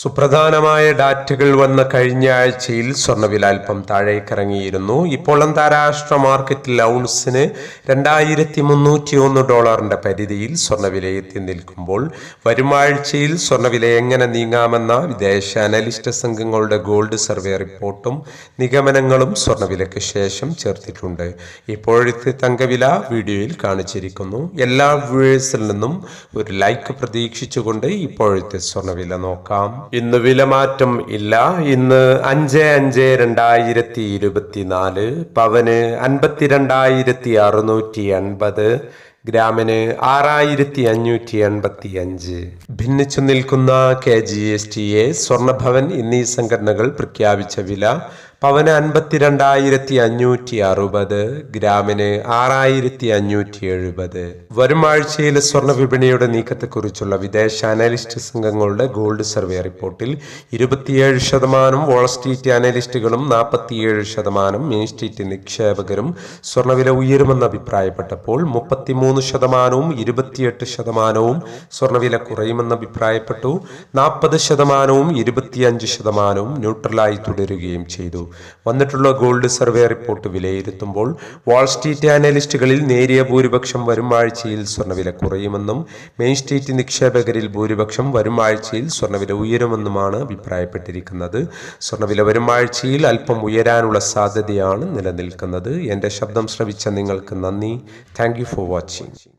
സുപ്രധാനമായ ഡാറ്റകൾ വന്ന കഴിഞ്ഞ ആഴ്ചയിൽ സ്വർണവില അല്പം താഴേക്കിറങ്ങിയിരുന്നു. ഇപ്പോൾ അന്താരാഷ്ട്ര മാർക്കറ്റിൽ ഔൺസിന് രണ്ടായിരത്തി മുന്നൂറ്റി ഒന്ന് ഡോളറിന്റെ പരിധിയിൽ സ്വർണവില എത്തി നിൽക്കുമ്പോൾ വരും ആഴ്ചയിൽ സ്വർണവില എങ്ങനെ നീങ്ങാമെന്ന വിദേശ അനലിസ്റ്റ് സംഘങ്ങളുടെ ഗോൾഡ് സർവേ റിപ്പോർട്ടും നിഗമനങ്ങളും സ്വർണവിലയ്ക്ക് ശേഷം ചേർത്തിട്ടുണ്ട്. ഇപ്പോഴത്തെ തങ്കവില വീഡിയോയിൽ കാണിച്ചിരിക്കുന്നു. എല്ലാ വ്യൂവേഴ്സിൽ നിന്നും ഒരു ലൈക്ക് പ്രതീക്ഷിച്ചുകൊണ്ട് ഇപ്പോഴത്തെ സ്വർണവില നോക്കാം. ഇന്ന് വിലമാറ്റം ഇല്ല. ഇന്ന് അഞ്ച് അഞ്ച് രണ്ടായിരത്തി ഇരുപത്തിനാല് പവന് അൻപത്തിരണ്ടായിരത്തി അറുന്നൂറ്റി അൻപത് ഗ്രാമിന് ആറായിരത്തി അഞ്ഞൂറ്റി എൺപത്തി അഞ്ച് ഭിന്നിച്ചു നിൽക്കുന്ന K G S T A Swarnabhavan എന്നീ സംഘടനകൾ പ്രഖ്യാപിച്ച വില പവന് അൻപത്തിരണ്ടായിരത്തി അഞ്ഞൂറ്റി അറുപത് ഗ്രാമിന് ആറായിരത്തി അഞ്ഞൂറ്റി എഴുപത് വരും ആഴ്ചയിൽ സ്വർണ വിപണിയുടെ നീക്കത്തെക്കുറിച്ചുള്ള വിദേശ അനലിസ്റ്റ് സംഘങ്ങളുടെ ഗോൾഡ് സർവേ റിപ്പോർട്ടിൽ ഇരുപത്തിയേഴ് ശതമാനം വോൾ സ്ട്രീറ്റ് അനലിസ്റ്റുകളും നാൽപ്പത്തിയേഴ് ശതമാനം മെയിൻ സ്ട്രീറ്റ് നിക്ഷേപകരും സ്വർണവില ഉയരുമെന്ന് അഭിപ്രായപ്പെട്ടപ്പോൾ മുപ്പത്തിമൂന്ന് ശതമാനവും ഇരുപത്തിയെട്ട് ശതമാനവും സ്വർണവില കുറയുമെന്ന് അഭിപ്രായപ്പെട്ടു. നാൽപ്പത് ശതമാനവും ഇരുപത്തിയഞ്ച് ശതമാനവും ന്യൂട്രലായി തുടരുകയും ചെയ്തു. വന്നിട്ടുള്ള ഗോൾഡ് സർവേ റിപ്പോർട്ട് വിലയിരുത്തുമ്പോൾ വാൾസ്ട്രീറ്റ് അനലിസ്റ്റുകളിൽ നേരിയ ഭൂരിപക്ഷം വരും ആഴ്ചയിൽ സ്വർണവില കുറയുമെന്നും മെയിൻ സ്ട്രീറ്റ് നിക്ഷേപകരിൽ ഭൂരിപക്ഷം വരും ആഴ്ചയിൽ സ്വർണവില ഉയരുമെന്നുമാണ് അഭിപ്രായപ്പെട്ടിരിക്കുന്നത്. സ്വർണവില വരും ആഴ്ചയിൽ അല്പം ഉയരാനുള്ള സാധ്യതയാണ് നിലനിൽക്കുന്നത്. എന്റെ ശബ്ദം ശ്രവിച്ച നിങ്ങൾക്ക് നന്ദി. Thank for watching.